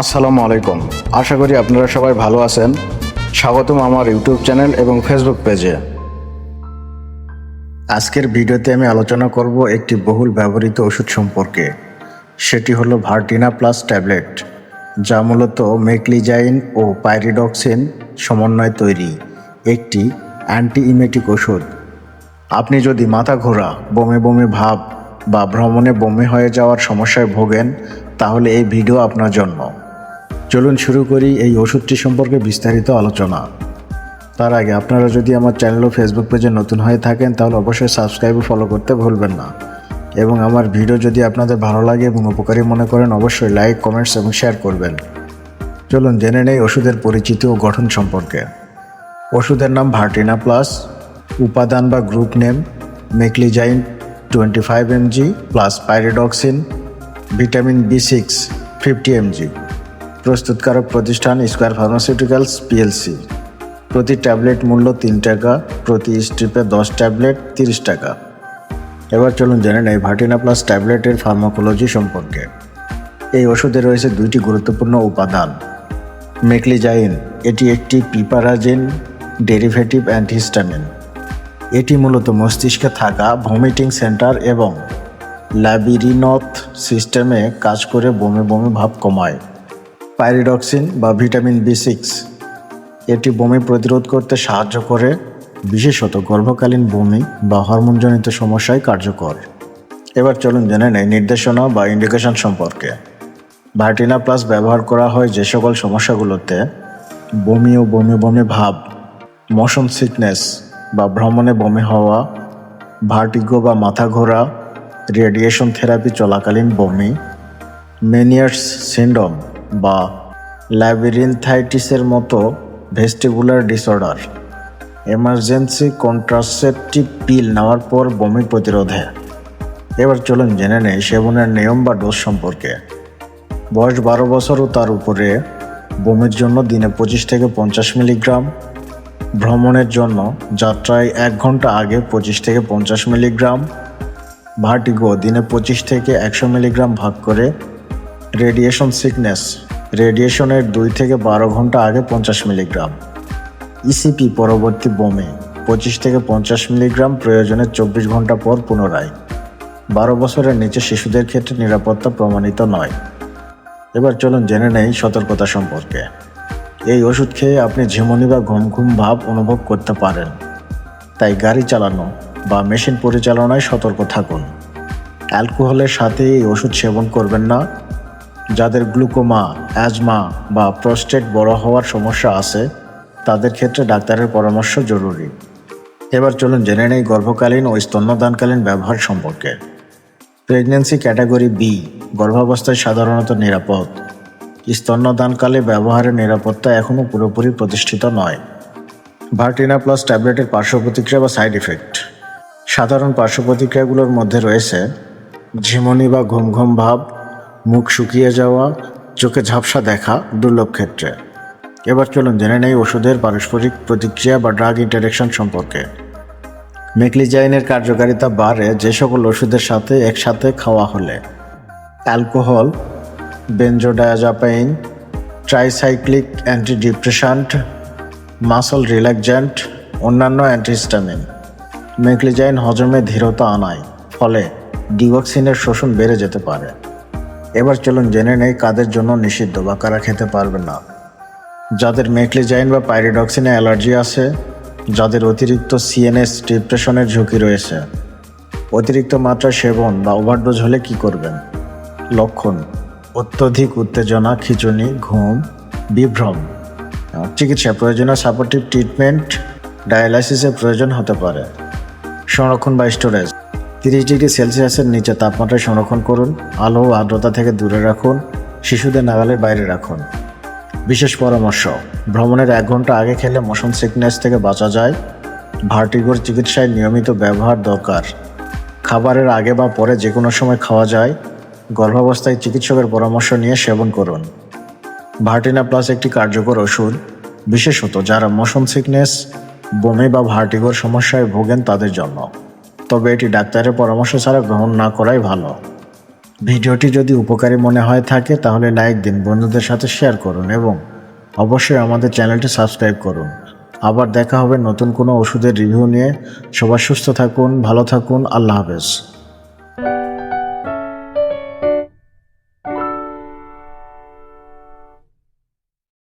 আসসালামু আলাইকুম। আশা করি আপনারা সবাই ভালো আছেন। স্বাগতম আমার ইউটিউব চ্যানেল এবং ফেসবুক পেজে। আজকের ভিডিওতে আমি আলোচনা করব একটি বহুল ব্যবহৃত ওষুধ সম্পর্কে। সেটি হলো ভার্টিনা প্লাস ট্যাবলেট, যা মূলত মেকলিজাইন ও পাইরিডক্সিন সমন্বয়ে তৈরি একটি অ্যান্টি ইমেটিক ওষুধ। আপনি যদি মাথা ঘোরা, বমে বমি ভাব বা ভ্রমণে বমে হয়ে যাওয়ার সমস্যায় ভোগেন তাহলে এই ভিডিও আপনার জন্য। চলুন শুরু করি এই ওষুধটি সম্পর্কে বিস্তারিত আলোচনা। তার আগে আপনারা যদি আমার চ্যানেল ও ফেসবুক পেজে নতুন হয়ে থাকেন, তাহলে অবশ্যই সাবস্ক্রাইব ও ফলো করতে ভুলবেন না। এবং আমার ভিডিও যদি আপনাদের ভালো লাগে এবং উপকারী মনে করেন, অবশ্যই লাইক কমেন্টস এবং শেয়ার করবেন। চলুন জেনে নেই ওষুধের পরিচিতি ও গঠন সম্পর্কে। ওষুধের নাম ভার্টিনা প্লাস উপাদান বা group name meclizine twenty five mg plus pyridoxine vitamin B six fifty mg প্রস্তুতকারক প্রতিষ্ঠান স্কোয়ার ফার্মাসিউটিক্যালস পিএলসি প্রতি ট্যাবলেট মূল্য তিন টাকা, প্রতি স্ট্রিপে দশ ট্যাবলেট তিরিশ টাকা। এবার চলুন জেনে নেই ভার্টিনা প্লাস ট্যাবলেটের ফার্মাকোলজি সম্পর্কে। এই ওষুধে রয়েছে দুইটি গুরুত্বপূর্ণ উপাদান। মেকলিজাইন, এটি একটি পিপারাজিন ডেরিভেটিভ অ্যান্টিহিস্টামিন। এটি মূলত মস্তিষ্কে থাকা ভমিটিং সেন্টার এবং ল্যাবিরিনথ সিস্টেমে কাজ করে বমি বমি ভাব কমায়। পাইরিডক্সিন বা ভিটামিন বি সিক্স এটি বমি প্রতিরোধ করতে সাহায্য করে, বিশেষত গর্ভকালীন বমি বা হরমোনজনিত সমস্যায় কার্যকর। এবার চলুন জেনে নেই নির্দেশনা বা ইন্ডিকেশন সম্পর্কে। ভার্টিনা প্লাস ব্যবহার করা হয় যে সকল সমস্যাগুলোতে বমি ও বমি বমি ভাব মোশন সিকনেস বা ভ্রমণে বমি হওয়া ভার্টিগো বা মাথা ঘোরা রেডিয়েশন থেরাপি চলাকালীন বমি, মেনিয়ার্স সিন্ড্রোম বা ল্যাবিরিনথাইটিসের মতো vestibular disorder, emergency contraceptive pill নেওয়ার পর বমি প্রতিরোধে। এবার চলুন জেনে নেই সেবনের নিয়ম বা ডোজ সম্পর্কে। বয়স বারো বছর ও তার উপরে বমির জন্য দিনে পঁচিশ থেকে পঞ্চাশ মিলিগ্রাম, ভ্রমণের জন্য যাত্রায় এক ঘণ্টা আগে পঁচিশ থেকে পঞ্চাশ মিলিগ্রাম ভার্টিগো দিনে পঁচিশ থেকে একশো মিলিগ্রাম ভাগ করে রেডিয়েশন সিকনেস রেডিয়েশনের দুই থেকে বারো ঘণ্টা আগে পঞ্চাশ মিলিগ্রাম। ইসিপি পরবর্তী বমি পঁচিশ থেকে পঞ্চাশ মিলিগ্রাম প্রয়োজনে চব্বিশ ঘণ্টা পর পুনরায়। বারো বছরের নিচে শিশুদের ক্ষেত্রে নিরাপত্তা প্রমাণিত নয়। এবার চলুন জেনে নেই সতর্কতা সম্পর্কে। এই ওষুধ খেয়ে আপনি ঝিমুনি বা ঘুম ঘুম ভাব অনুভব করতে পারেন। তাই গাড়ি চালানো বা মেশিন পরিচালনায় সতর্ক থাকুন। অ্যালকোহলের সাথে এই ওষুধ সেবন করবেন না। যাদের গ্লুকোমা, অ্যাজমা বা প্রস্টেট বড় হওয়ার সমস্যা আছে, তাদের ক্ষেত্রে ডাক্তারের পরামর্শ জরুরি। এবার চলুন জেনে নেই গর্ভকালীন ও স্তন্যদানকালীন ব্যবহার সম্পর্কে। প্রেগনেন্সি ক্যাটাগরি বি, গর্ভাবস্থায় সাধারণত নিরাপদ। স্তন্যদানকালে ব্যবহারের নিরাপত্তা এখনও পুরোপুরি প্রতিষ্ঠিত নয়। ভার্টিনা প্লাস ট্যাবলেটের পার্শ্ব প্রতিক্রিয়া বা সাইড ইফেক্ট। সাধারণ পার্শ্ব প্রতিক্রিয়াগুলোর মধ্যে রয়েছে ঝিমনি বা ঘুম ঘুম ভাব, মুখ শুকিয়ে যাওয়া, চোখে ঝাপসা দেখা দুর্লভ ক্ষেত্রে। এবার চলুন জেনে নেই ওষুধের পারস্পরিক প্রতিক্রিয়া বা ড্রাগ ইন্টারেকশন সম্পর্কে। মেকলিজাইনের কার্যকারিতা বাড়ে যে সকল ওষুধের সাথে একসাথে খাওয়া হলে। Alcohol benzodiazepine tricyclic antidepressant, muscle relaxant অন্যান্য অ্যান্টিহিস্টামিন মেকলিজাইন হজমে ধীরতা আনায়, ফলে ডিওক্সিনের শোষণ বেড়ে যেতে পারে। এবার চলুন জেনে নেই কাদের জন্য নিষিদ্ধ বা কারা খেতে পারবে না। যাদের মেকলিজাইন বা পাইরিডক্সিনে অ্যালার্জি আছে, যাদের অতিরিক্ত সিএনএস ডিপ্রেশনের ঝুঁকি রয়েছে, অতিরিক্ত মাত্রা সেবন বা ওভারডোজ হলে কি করবেন? লক্ষণ, অত্যধিক উত্তেজনা, খিচুনি, ঘুম, বিভ্রম, চিকিৎসা প্রয়োজনীয় সাপোর্টিভ ট্রিটমেন্ট, ডায়ালাইসিসের প্রয়োজন হতে পারে। সংরক্ষণ বা স্টোরেজ তিরিশ ডিগ্রি সেলসিয়াসের নিচে তাপমাত্রায় সংরক্ষণ করুন, আলো ও আর্দ্রতা থেকে দূরে রাখুন, শিশুদের নাগালের বাইরে রাখুন। বিশেষ পরামর্শ, ভ্রমণের এক ঘণ্টা আগে খেলে মোশন সিকনেস থেকে বাঁচা যায়। ভার্টিগোর চিকিৎসায় নিয়মিত ব্যবহার দরকার। খাবারের আগে বা পরে যে কোনো সময় খাওয়া যায়। গর্ভাবস্থায় চিকিৎসকের পরামর্শ নিয়ে সেবন করুন। ভার্টিনা প্লাস একটি কার্যকর ওষুধ, বিশেষত যারা মোশন সিকনেস বমি বা ভার্টিগোর সমস্যায় ভোগেন তাদের জন্য। তবে এটি ডাক্তারের পরামর্শ ছাড়া গ্রহণ না করাই ভালো। ভিডিওটি যদি উপকারী মনে হয় থাকে, তাহলে লাইক দিন, বন্ধুদের সাথে শেয়ার করুন এবং অবশ্যই আমাদের চ্যানেলটি সাবস্ক্রাইব করুন। আবার দেখা হবে নতুন কোনো ওষুধের রিভিউ নিয়ে। সবাই সুস্থ থাকুন, ভালো থাকুন, আল্লাহ হাফেজ।